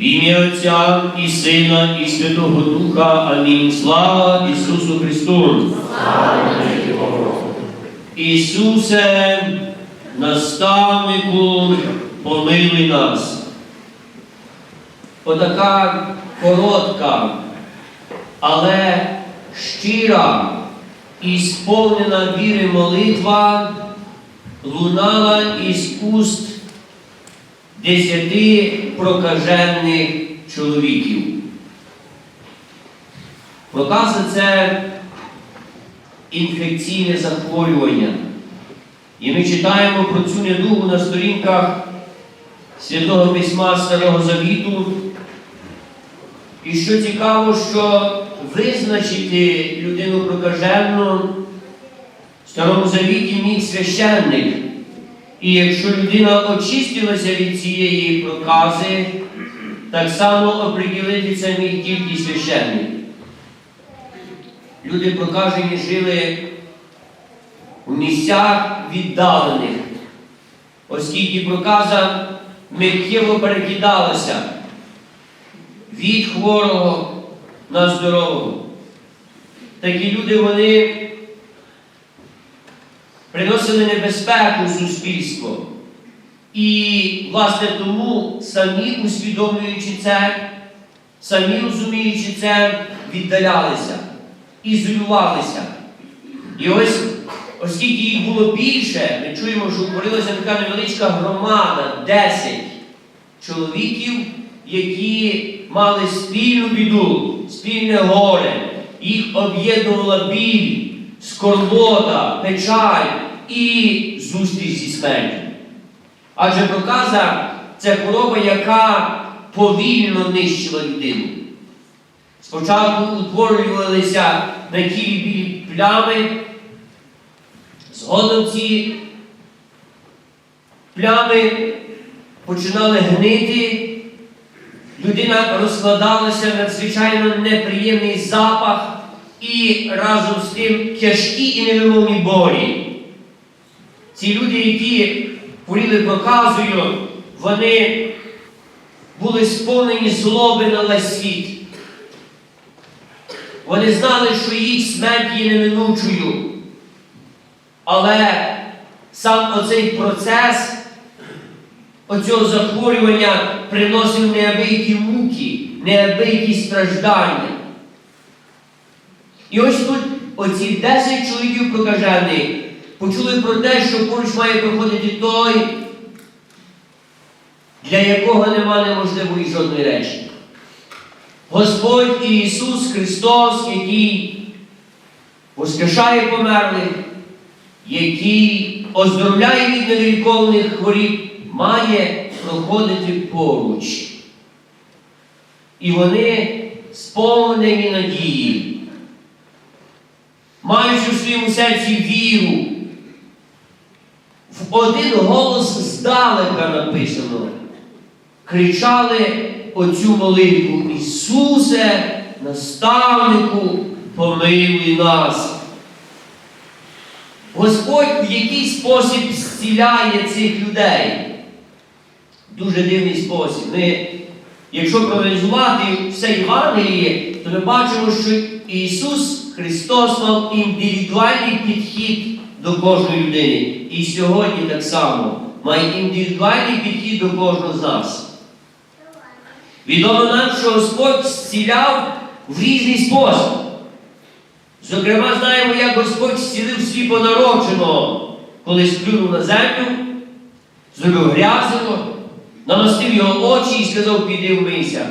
В ім'я Отця і Сина, і Святого Духа. Амінь. Слава Ісусу Христу! Ісусе, наставнику, помилуй нас. Отака коротка, але щира і сповнена віри молитва лунала із уст десяти прокажених чоловіків. Проказа це інфекційне захворювання. І ми читаємо про цю недугу на сторінках Святого Письма Старого Завіту. І що цікаво, що визначити людину прокажену в Старому Завіті міг священник. І якщо людина очистилася від цієї прокази, так само оприділити це міг тільки священник. Люди прокажені жили у місцях віддалених, оскільки проказа миттєво перекидалася від хворого на здорового. Такі люди вони приносили небезпеку в суспільство. І, власне, тому самі усвідомлюючи це, самі розуміючи це, віддалялися, ізолювалися. І ось, оскільки їх було більше, ми чуємо, що утворилася така невеличка громада, 10 чоловіків, які мали спільну біду, спільне горе, їх об'єднувала біль, скорбота, печаль і зустріч зі смертю. Адже проказа це хвороба, яка повільно нищила людину. Спочатку утворювалися на тілі білі плями, згодом ці плями починали гнити, людина розкладалася надзвичайно неприємний запах і разом з тим тяжкі і невимовні болі. Ці люди, які хворіли проказою, вони були сповнені злоби на весь світ. Вони знали, що їх смерть є неминучою. Але сам оцей процес оцього захворювання приносив неабиякі муки, неабиякі страждання. І ось тут оці 10 чоловіків прокажених почули про те, що поруч має проходити той, для якого нема неможливої жодної речі. Господь Ісус Христос, який воскрешає померлих, який оздоровляє від невіліковних хворіб, має проходити поруч. І вони сповнені надії, маючи в своєму серці віру, в один голос здалека написано, кричали оцю молитву Ісусе, наставнику, помилуй нас. Господь в який спосіб зціляє цих людей. Дуже дивний спосіб. Ми, якщо проаналізувати все Євангеліє, то ми бачимо, що Ісус Христос мав індивідуальний підхід до кожної людини. І сьогодні так само має індивідуальний підхід до кожного з нас. Відомо нам, що Господь зціляв в різний спосіб. Зокрема, знаємо, як Господь зцілив сліпонародженого, коли сплюнув на землю, зробив грязино, намастив його очі і сказав, піди вмийся.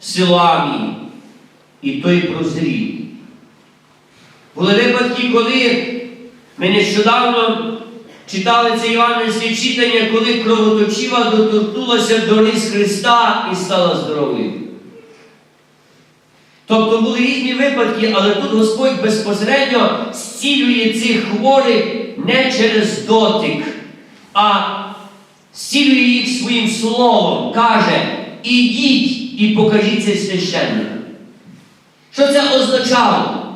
Силамі. І той прозрів. Були випадки, коли ми нещодавно читали це євангельське читання, коли кровоточива доторкнулася до рис Христа і стала здоровою. Тобто були різні випадки, але тут Господь безпосередньо зцілює цих хворих не через дотик, а зцілює їх своїм словом, каже, ідіть і покажіться священникам. Що це означало?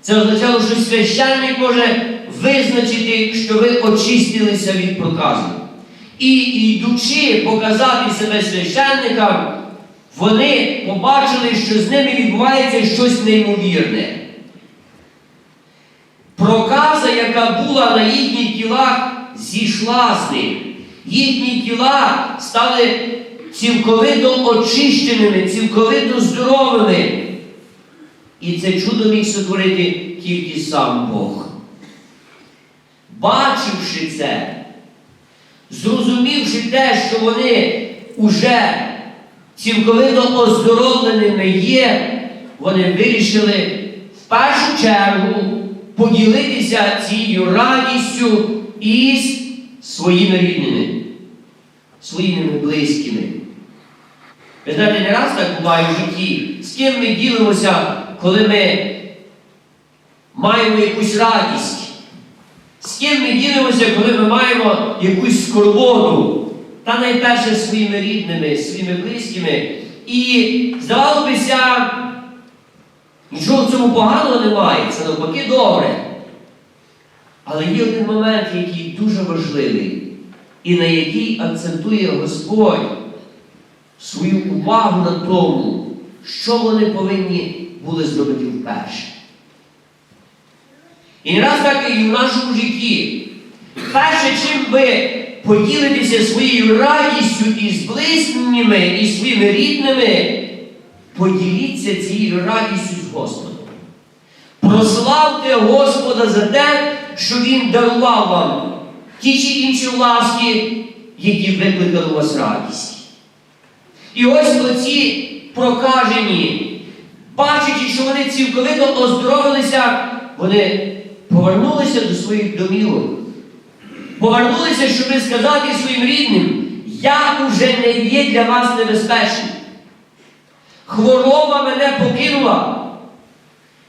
Це означало, що священник може визначити, що ви очистилися від проказу. І йдучи показати себе священникам, вони побачили, що з ними відбувається щось неймовірне. Проказа, яка була на їхніх тілах, зійшла з них. Їхні тіла стали цілковито очищеними, цілковито здоровими. І це чудо міг сотворити тільки сам Бог. Бачивши це, зрозумівши те, що вони уже цілковито оздоровленими є, вони вирішили в першу чергу поділитися цією радістю із своїми рідними, своїми близькими. Ви знаєте, не раз так буває в житті, з ким ми ділимося, коли ми маємо якусь радість. З ким ми ділимося, коли ми маємо якусь скорботу, та найперше своїми рідними, своїми близькими. І здавалося, нічого в цьому поганого немає, це навпаки добре. Але є один момент, який дуже важливий, і на який акцентує Господь свою увагу на тому, що вони повинні були зробити вперше. І не раз так і в нашому житті. Перше, чим ви поділитеся своєю радістю із близькими, і своїми рідними, поділіться цією радістю з Господом. Прославте Господа за те, що Він дарував вам ті чи інші ласки, які викликали у вас радість. І ось оці прокажені, бачачи, що вони цілковито оздоровилися, вони повернулися до своїх домівок. Повернулися, щоб сказати своїм рідним, я уже не є для вас небезпечним. Хвороба мене покинула.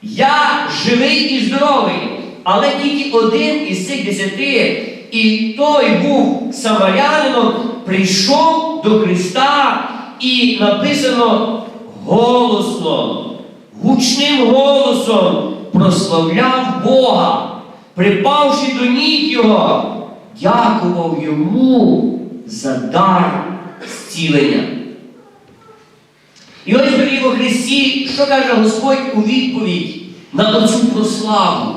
Я живий і здоровий, але тільки один із цих десяти, і той був самарянином, прийшов до Христа і написано голосно, гучним голосом прославляв Бога, припавши до ніг Його, дякував йому за дар зцілення. І ось дорогі во Христі, що каже Господь у відповідь на оцю прославу?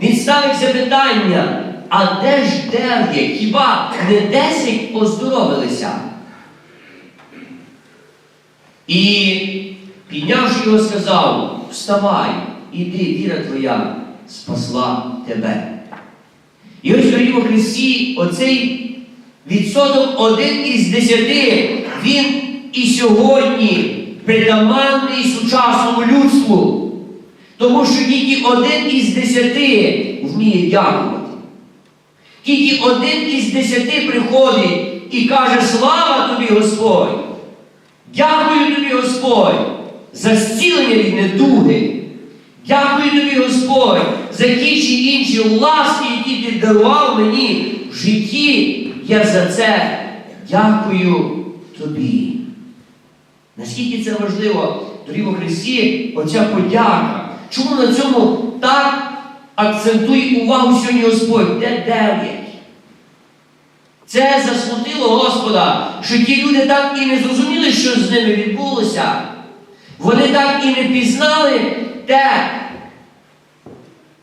Він ставить запитання, а де ж дев'ять? Хіба не десять оздоровилися? І піднявши його, сказав: Вставай, іди, віра твоя спасла тебе. І ось дорогі во Христі, оцей відсоток один із десяти, він і сьогодні притаманний сучасному людству. Тому що тільки один із десяти вміє дякувати. Тільки один із десяти приходить і каже, слава тобі, Господь! Дякую тобі, Господь, за зцілення від недуги. Дякую тобі, Господь, за ті чи інші ласки, які ти дарував мені в житті. Я за це дякую тобі. Наскільки це важливо, дорогі у Христі, оця подяка. Чому на цьому так акцентує увагу сьогодні Господь? Де дев'ять? Це засмутило Господа, що ті люди так і не зрозуміли, що з ними відбулося. Вони так і не пізнали те,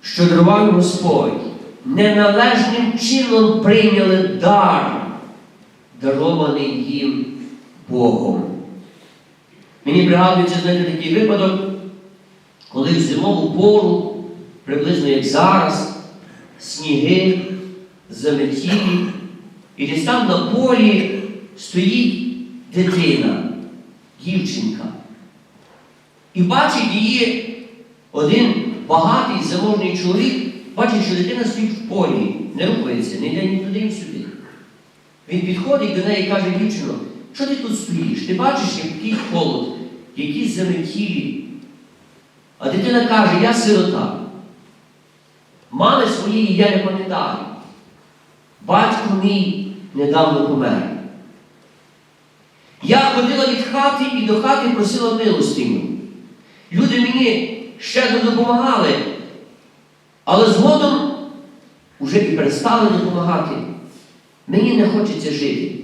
що дарував Господь. Неналежним чином прийняли дар, дарований їм Богом. Мені пригадується, знаєте, такий випадок, коли в зимову пору, приблизно як зараз, сніги заметілі, і десь там на полі стоїть дитина, дівчинка. І бачить її один багатий заможний чоловік, бачить, що дитина стоїть в полі, не рухається, не йде ні туди, ні сюди. Він підходить до неї і каже, дівчино, що ти тут стоїш? Ти бачиш, який холод, які заметілі. А дитина каже, я сирота. Мами своєї я не пам'ятаю. Батько мій недавно помер. Я ходила від хати і до хати просила милостиню. Люди мені щедро допомагали, але згодом уже і перестали допомагати. Мені не хочеться жити.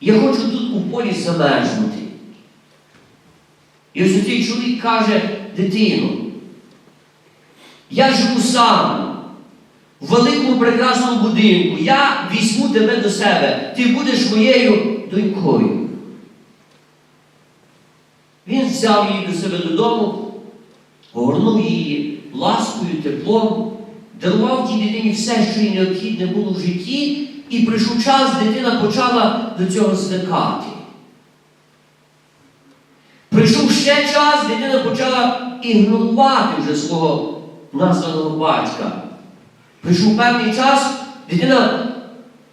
Я хочу тут у полі замерзнути. І ось цей чоловік каже, дитину, я живу сам в великому прекрасному будинку, я візьму тебе до себе, ти будеш моєю донькою. Він взяв її до себе додому, повернув її ласкою, теплом, дарував тій дитині все, що їй необхідне було в житті, і прийшов час, дитина почала до цього звикати. Прийшов ще час, дитина почала ігнорувати вже свого названого батька. Прийшов певний час, дитина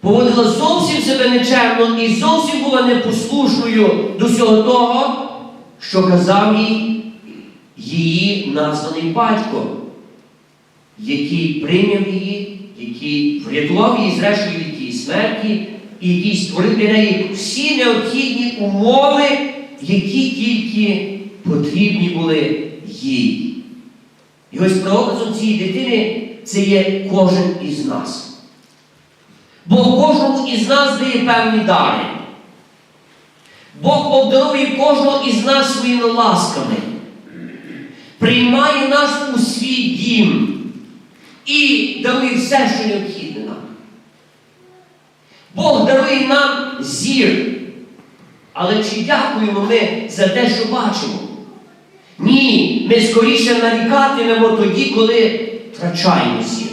поводила зовсім себе нечемно і зовсім була непослушною до всього того, що казав їй її названий батько, який прийняв її, який врятував її зрештою від тієї смерті, і який створив для неї всі необхідні умови, які тільки потрібні були їй. І ось прообразом цієї дитини це є кожен із нас. Бог кожному із нас дає певні дари. Бог обдарує кожного із нас своїми ласками, приймає нас у свій дім і дарує все, що необхідне нам. Бог дарує нам зір. Але чи дякуємо ми за те, що бачимо? Ні, ми скоріше нарікатимемо тоді, коли втрачаємо зір.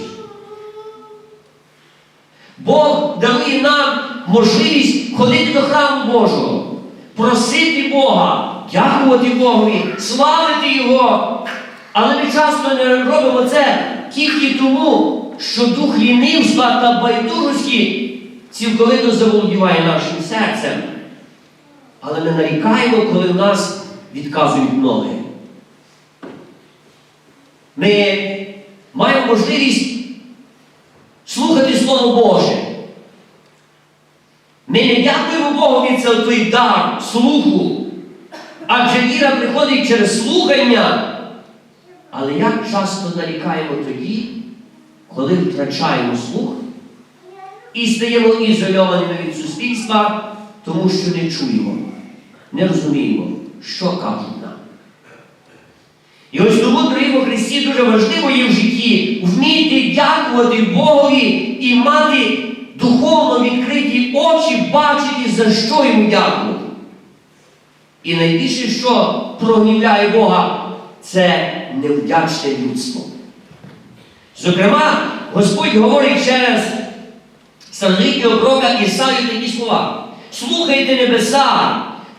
Бог дарує нам можливість ходити до храму Божого, просити Бога, дякувати Богові, славити Його. Але ми часто не робимо це тільки тому, що дух лінивства та байдужості цілковито заволодіває нашим серцем. Але ми нарікаємо, коли в нас відказують ноги. Ми маємо можливість слухати Слово Боже. Ми не дякуємо Богові за той дар слуху. Адже віра приходить через слухання. Але як часто нарікаємо тоді, коли втрачаємо слух і стаємо ізольованими від суспільства, тому що не чуємо, не розуміємо, що кажуть. І ось тому, дорогі Христі, дуже важливо є в житті вміти дякувати Богові і мати духовно відкриті очі, бачити, за що йому дякувати. І найбільше, що прогнівляє Бога, це невдячне людство. Зокрема, Господь говорить через старолітнього пророка Ісаю такі слова. Слухайте небеса,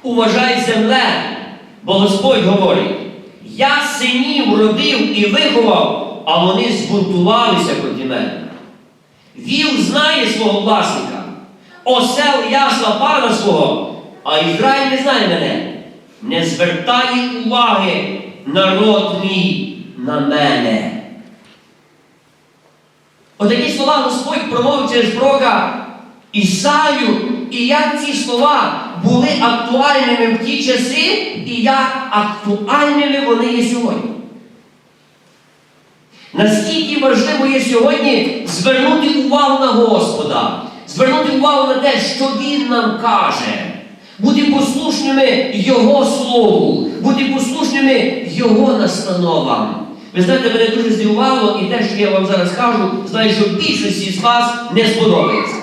уважай земле, бо Господь говорить, я синів родив і виховав, а вони збунтувалися проти мене. Віл знає свого власника, осел ясла пана свого, а Ізраїль не знає мене. Не звертає уваги народ мій на мене. Отакі слова Господь промовив через пророка Ісаю, і як ці слова були актуальними в ті часи, і як актуальними вони є сьогодні. Наскільки важливо є сьогодні звернути увагу на Господа, звернути увагу на те, що Він нам каже, бути послушними Його Слову, бути послушними Його настановам. Ви знаєте, мене дуже здивувало, і те, що я вам зараз кажу, знаю, що більшості з вас не сподобається.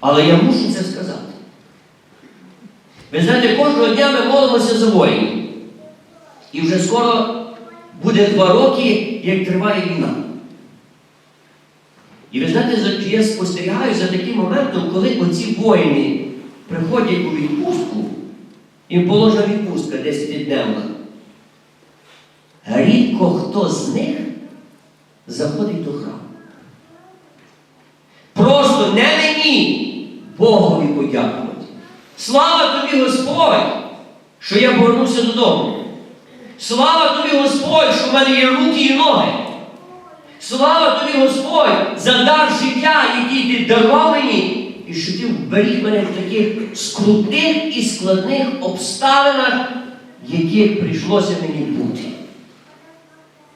Але я мушу це сказати. Ви знаєте, кожного дня ми молимося за воїнів. І вже скоро буде два роки, як триває війна. І ви знаєте, я спостерігаю за таким моментом, коли оці воїни приходять у відпустку, їм положена відпустка 10-дневна. Рідко хто з них заходить до храму. Просто не мені Богові подякувати. Слава тобі, Господь, що я повернувся додому. Слава тобі, Господь, що в мене є руки і ноги. Слава тобі, Господь, за дар життя, який ти дарував мені, і що ти вберіг мене в таких скрутних і складних обставинах, яких прийшлося мені бути.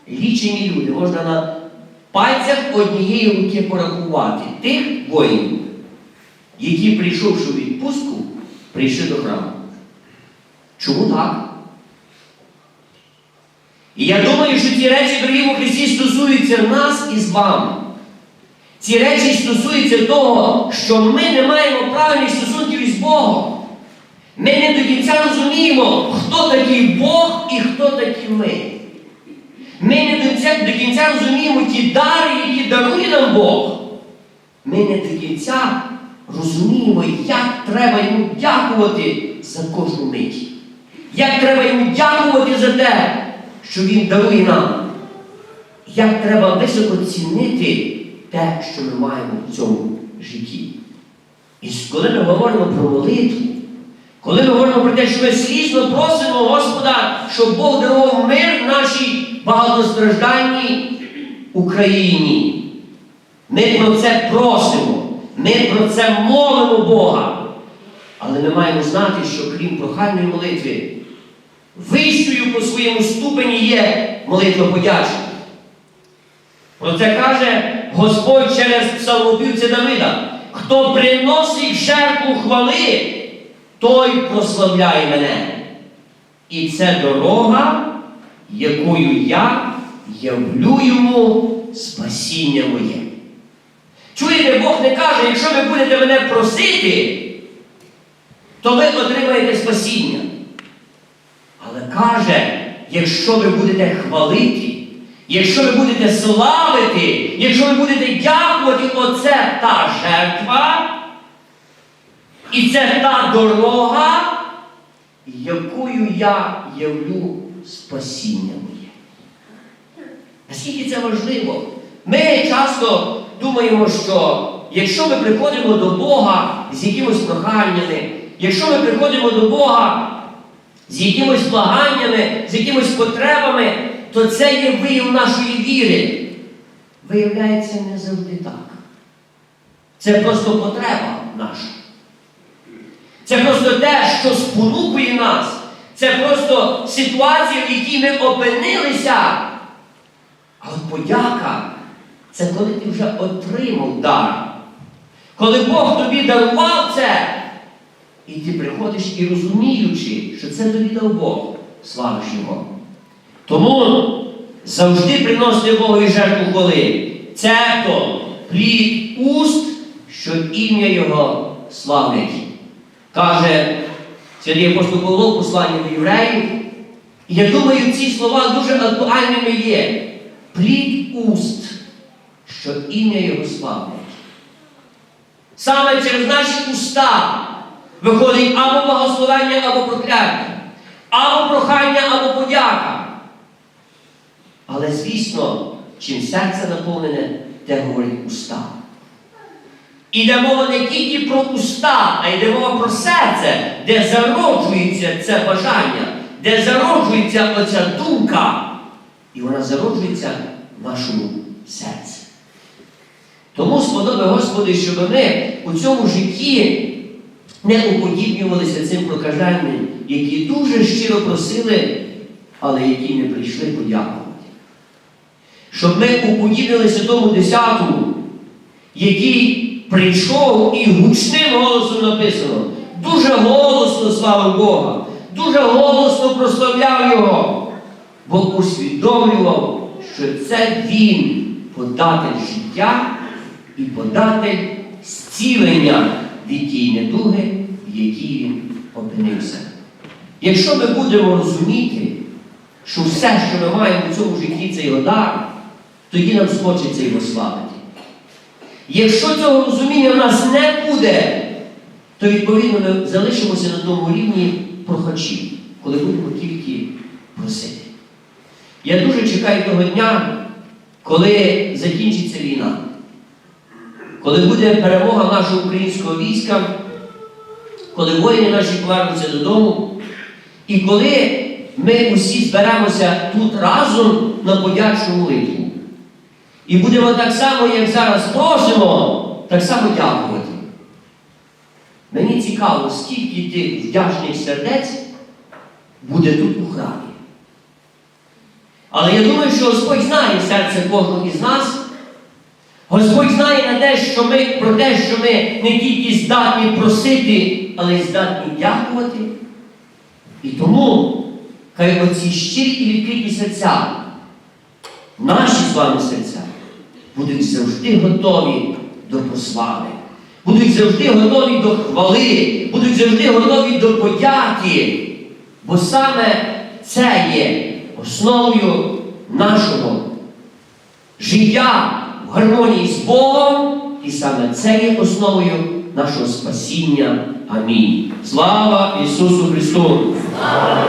Лічені люди, можна на пальцях однієї руки порахувати тих воїнів, які, прийшовши у відпустку, прийшли до храму. Чому так? І я думаю, що ці речі, дорогі у Христі, стосуються нас і з вами. Ці речі стосуються того, що ми не маємо правильних стосунків із Богом. Ми не до кінця розуміємо, хто такий Бог і хто такі ми. Ми не до кінця, до кінця розуміємо ті дари, які дарує нам Бог. Ми не до кінця розуміємо, як треба йому дякувати за кожну мить. Як треба йому дякувати за те, що Він дарує нам. Як треба високо цінити те, що ми маємо в цьому житті. І коли ми говоримо про молитву, коли ми говоримо про те, що ми слізно просимо Господа, щоб Бог дарував мир нашій багатостраждальній Україні. Ми про це просимо, ми про це молимо Бога. Але ми маємо знати, що крім прохальної молитви, вищою по своєму ступені є молитва подячна. Про це каже Господь через псалмопівця Давида. Хто приносить жертву хвали, той прославляє мене. І це дорога, якою я явлю йому спасіння моє. Чуєте, Бог не каже, якщо ви будете мене просити, то ви отримаєте спасіння. Але каже, якщо ви будете хвалити, якщо ви будете славити, якщо ви будете дякувати, оце та жертва, і це та дорога, якою я явлю спасіння моє. Наскільки це важливо? Ми часто думаємо, що якщо ми приходимо до Бога з якимось проханнями, якщо ми приходимо до Бога з якимось благаннями, з якимось потребами, то це є вияв нашої віри. Виявляється, не завжди так. Це просто потреба наша. Це просто те, що спонукує нас. Це просто ситуація, в якій ми опинилися. А от подяка це коли ти вже отримав дар. Коли Бог тобі дарував це, і ти приходиш і розуміючи, що це тобі дав Бог, славиш Його. Тому завжди приносити Богові жертву хвали. Це то плід уст, що ім'я Його славлять. Каже святий апостол Павло в посланні до євреїв. І я думаю, ці слова дуже актуальними є. Плід уст, що ім'я Його славлять. Саме через наші уста виходить або благословення, або прокляття, або прохання, або подяка. Але, звісно, чим серце наповнене, те говорить уста. Іде мова не тільки про уста, а йде мова про серце, де зароджується це бажання, де зароджується оця думка, і вона зароджується в нашому серці. Тому сподоби Господи, щоб ми у цьому житті не уподібнювалися цим прокажанням, які дуже щиро просили, але які не прийшли подякувати. Щоб ми уподібнилися тому десятому, який прийшов і гучним голосом написано, дуже голосно славив Бога, дуже голосно прославляв Його, бо усвідомлював, що це Він податель життя і податель зцілення від тієї недуги, в якій він опинився. Якщо ми будемо розуміти, що все, що ми маємо в цьому житті, це його дар, тоді нам схочеться його славити. Якщо цього розуміння в нас не буде, то відповідно ми залишимося на тому рівні прохачів, коли будемо тільки просити. Я дуже чекаю того дня, коли закінчиться війна, коли буде перемога нашого українського війська, коли воїни наші повернуться додому, і коли ми усі зберемося тут разом на подячну молитву. І будемо так само, як зараз просимо, так само дякувати. Мені цікаво, скільки тих вдячних сердець буде тут у храмі. Але я думаю, що Господь знає серце кожного із нас, Господь знає на те, що ми, про те, що ми не тільки здатні просити, але й здатні дякувати. І тому, хай оці щирі відкриті серця, наші з вами серця, будуть завжди готові до прослави, будуть завжди готові до хвали, будуть завжди готові до подяки. Бо саме це є основою нашого життя гармонії з Богом, і саме це є основою нашого спасіння. Амінь. Слава Ісусу Христу! Слава